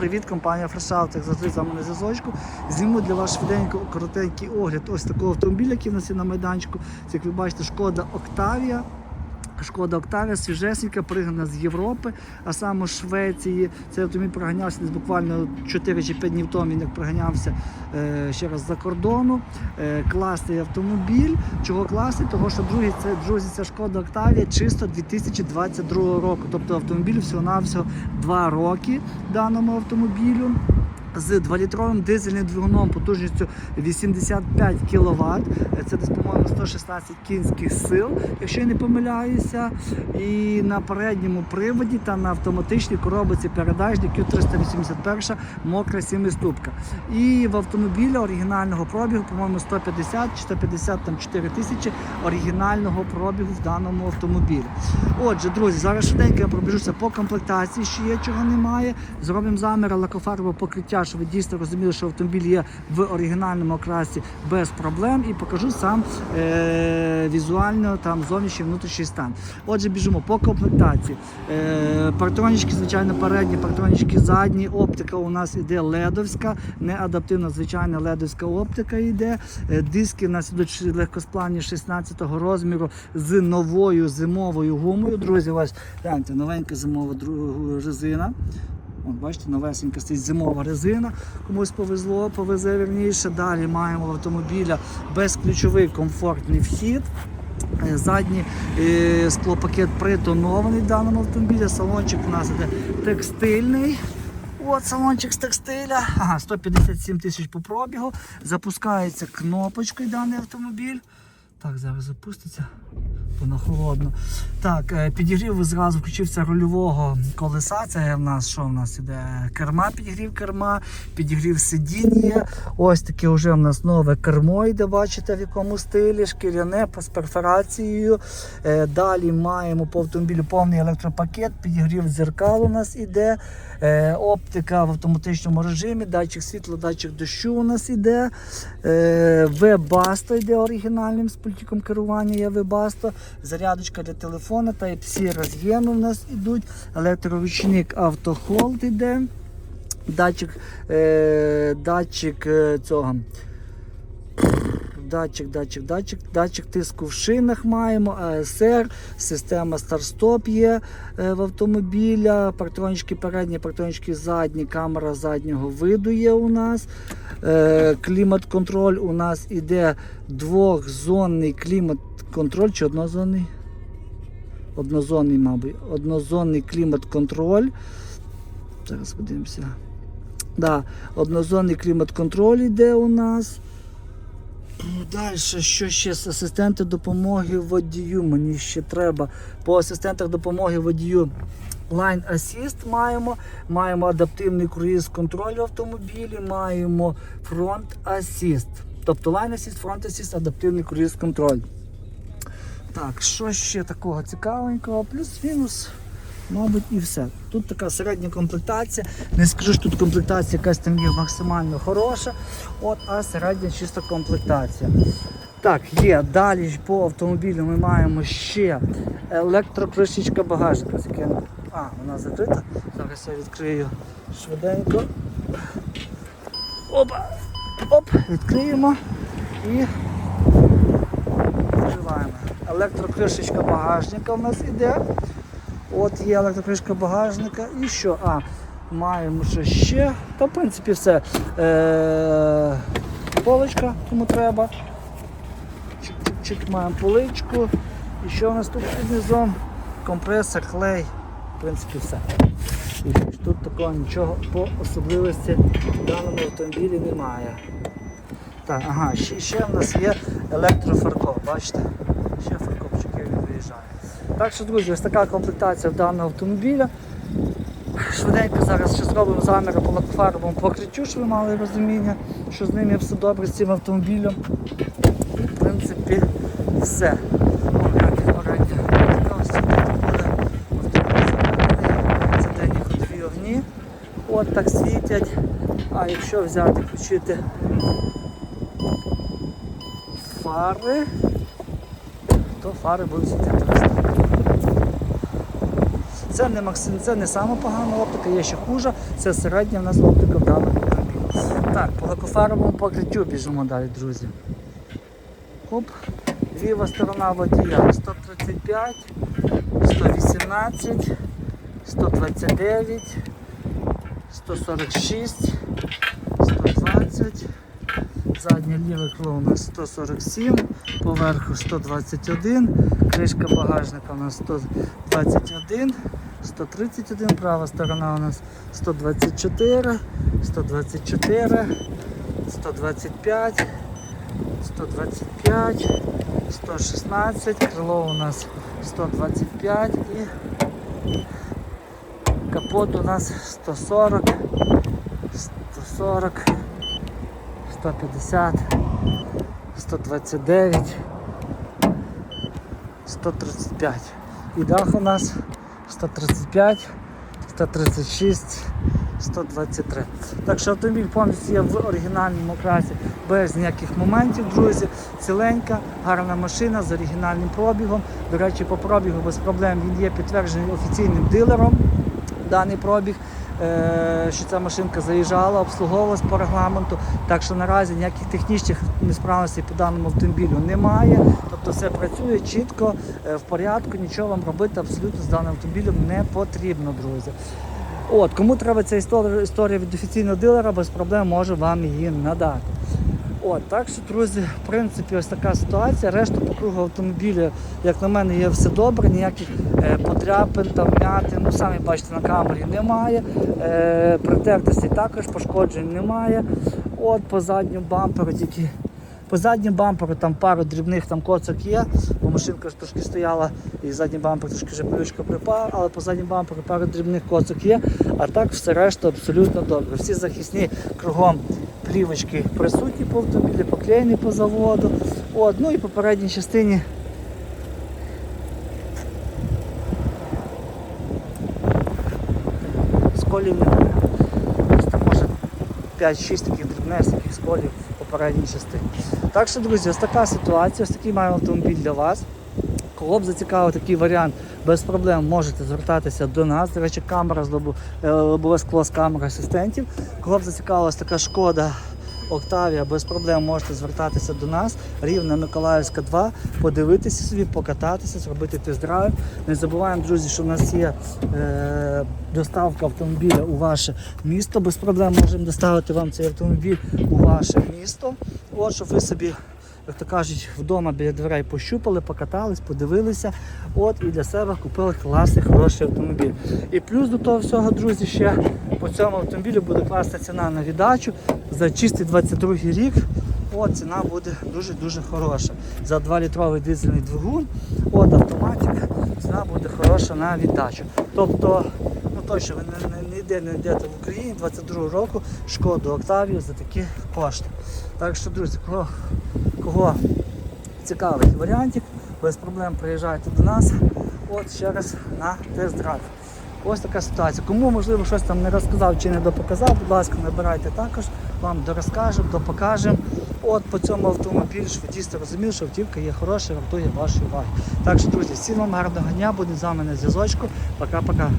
Привіт, компанія Фрешаут, як завжди з вами зв'язочку. Зніму для вас швиденько коротенький огляд ось такого автомобіля, який в нас є на майданчику. Це, як ви бачите, шкода Октавія. Шкода Октавія свіжесенька, пригнана з Європи, а саме з Швеції. Цей автомобіль проганявся десь буквально 4 чи 5 днів тому, він як проганявся е, ще раз за кордону. Е, класний автомобіль. Чого класний? Того, що друзі, це, друзі, ця шкода Октавія чисто 2022 року. Тобто автомобілю всього-навсього 2 роки даному автомобілю. З 2-літровим дизельним двигуном потужністю 85 кВт. Це десь, по-моєму, 116 кінських сил, якщо я не помиляюся. І на передньому приводі та на автоматичній коробці передач Q381 мокра 7-ступка. І в автомобілі оригінального пробігу, по-моєму, 150 чи 154 тисячі оригінального пробігу в даному автомобілі. Отже, друзі, зараз швиденько я пробіжуся по комплектації, що є, чого немає. Зробимо замір лакофарбового покриття, щоб ви дійсно розуміли, що автомобіль є в оригінальному окрасі без проблем. І покажу сам е- візуально там зовнішній внутрішній стан. Отже, біжимо по комплектації. Е- партронічки, звичайно, передні, партронічки задні. Оптика у нас іде ледовська, не адаптивна, звичайна ледовська оптика йде. Е, Диски у нас ідуть легкосплавні 16 розміру з новою зимовою гумою. Друзі, ось гляньте, новенька зимова резина. От, бачите, новесенька стоїть зимова резина. Комусь повезло, повезе вірніше. Далі маємо автомобіля безключовий комфортний вхід. Е, Задній е, склопакет притонований в даному автомобілі. Салончик у нас іде текстильний. От салончик з текстиля. Ага, 157 тисяч по пробігу. Запускається кнопочкою даний автомобіль. Так, зараз запуститься. Воно холодно. Так, е, підігрів зразу включився рульового колеса. Це в нас що в нас іде? Керма, підігрів керма, підігрів сидіння. Ось таке вже в нас нове кермо йде, бачите, в якому стилі, шкіряне з перфорацією. Е, Далі маємо по автомобілю повний електропакет, підігрів дзеркал у нас іде. Е, Оптика в автоматичному режимі, датчик світла, датчик дощу у нас іде. Webasto йде оригінальним з пультиком керування є Webasto. Зарядочка для телефона, Type-C роз'єми у нас ідуть. Електроручник автохолд іде. Датчик, е, датчик е, цього. Датчик, датчик, датчик, датчик тиску в шинах маємо, АСР, система старт-стоп є е, в автомобіля, партронички передні, партронички задні, камера заднього виду є у нас. Е, Клімат-контроль у нас іде двохзонний клімат-контроль чи однозонний? Однозонний, мабуть, однозонний клімат-контроль. Зараз подивимося. Да, однозонний клімат-контроль іде у нас. Далі, що ще з асистенти допомоги водію? Мені ще треба. По асистентах допомоги водію Line Assist маємо. Маємо адаптивний круїз контроль в автомобілі, маємо Front Assist. Тобто Line Assist, Front Assist, адаптивний круїз контроль. Так, що ще такого цікавенького? Плюс-мінус. Мабуть, і все. Тут така середня комплектація. Не скажу, що тут комплектація якась там є максимально хороша, от, а середня чиста комплектація. Так, є. Далі по автомобілю ми маємо ще електрокришечка багажника. А, вона закрита. Зараз я відкрию швиденько. Опа! Оп, відкриємо і відкриваємо. Електрокришечка багажника в нас іде. От є електрокришка багажника. І що? А, маємо що ще. Та в принципі все. Е- поличка, кому треба. Чик-чик-чик, маємо поличку. І що у нас тут під низом? Компресор, клей. В принципі, все. І тут такого нічого по особливості в даному автомобілі немає. Так, ага, ще, ще в нас є електрофаркоп, бачите? Ще фаркопчик як він виїжджає. Так що, друзі, ось така комплектація в даного автомобіля. Швиденько зараз ще зробимо заміри по лакофарбовому покриттю, щоб ви мали розуміння, що з ним є все добре з цим автомобілем. І в принципі все. От так світять. А якщо взяти, включити фари, то фари будуть світити. Це не максим, це не сама погана оптика, є ще хуже. Це середня в нас оптика в даному автомобілі. Так, по лакофаровому покриттю біжимо далі, друзі. Оп. Ліва сторона водія 135, 118, 129, 146, 120. Заднє ліве крило у нас 147, поверху 121, кришка багажника у нас 121, 131, права сторона у нас 124, 124, 125, 125, 116, крило у нас 125 і капот у нас 140, 140, 150, 129, 135. І дах у нас 135, 136, 123. Так що автомобіль повністю є в оригінальному красі без ніяких моментів, друзі. Ціленька, гарна машина з оригінальним пробігом. До речі, по пробігу без проблем він є підтверджений офіційним дилером. Даний пробіг, що ця машинка заїжджала, обслуговувалась по регламенту. Так що наразі ніяких технічних несправностей по даному автомобілю немає. Тобто все працює чітко, е, в порядку, нічого вам робити абсолютно з даним автомобілем не потрібно, друзі. От, кому треба ця історія від офіційного дилера, без проблем може вам її надати. От, так що, друзі, в принципі, ось така ситуація. Решта по кругу автомобіля, як на мене, є все добре, ніяких е, подряпин та вмятин, ну самі бачите, на камері немає. Е, притертостей також пошкоджень немає. От по задньому бамперу тільки. По задньому бамперу там пару дрібних там коцок є, бо машинка трошки стояла і задній бампер трошки вже плючка припав, але по задньому бамперу пару дрібних коцок є, а так все решта абсолютно добре. Всі захисні кругом плівочки присутні по автомобілі, поклеєні по заводу. От, ну і по передній частині сколів немає. Там може 5-6 таких дрібнесеньких сколів по передній частині. Так що, друзі, ось така ситуація, ось такий маємо автомобіль для вас. Кого б зацікавив такий варіант, без проблем можете звертатися до нас. До речі, камера з е, лобове скло з камери асистентів. Кого б зацікавилась така шкода Октавія, без проблем можете звертатися до нас. Рівна Миколаївська 2, подивитися собі, покататися, зробити тест-драйв. Не забуваємо, друзі, що в нас є е, доставка автомобіля у ваше місто. Без проблем можемо доставити вам цей автомобіль у ваше місто. От, щоб ви собі як то кажуть, вдома біля дверей пощупали, покатались, подивилися. От і для себе купили класний хороший автомобіль. І плюс до того всього, друзі, ще по цьому автомобілю буде класна ціна на віддачу за чистий 22 рік. От ціна буде дуже-дуже хороша. За 2-літровий дизельний двигун, от автоматик, ціна буде хороша на віддачу. Тобто, ну точно ви ніде не йдете в Україні 22 року шкоду Октавію за такі кошти. Так що, друзі, кого кого цікавить варіантик, без проблем приїжджайте до нас. От ще раз на тест-драйв. Ось така ситуація. Кому можливо щось там не розказав чи не допоказав, будь ласка, набирайте також, вам дорозкажемо, допокажемо. От по цьому автомобілю, щоб ви дійсно розуміли, що автівка є хороша, вартує вашої уваги. Так що, друзі, всім вам гарного дня, будемо з вами на зв'язочку. Пока-пока.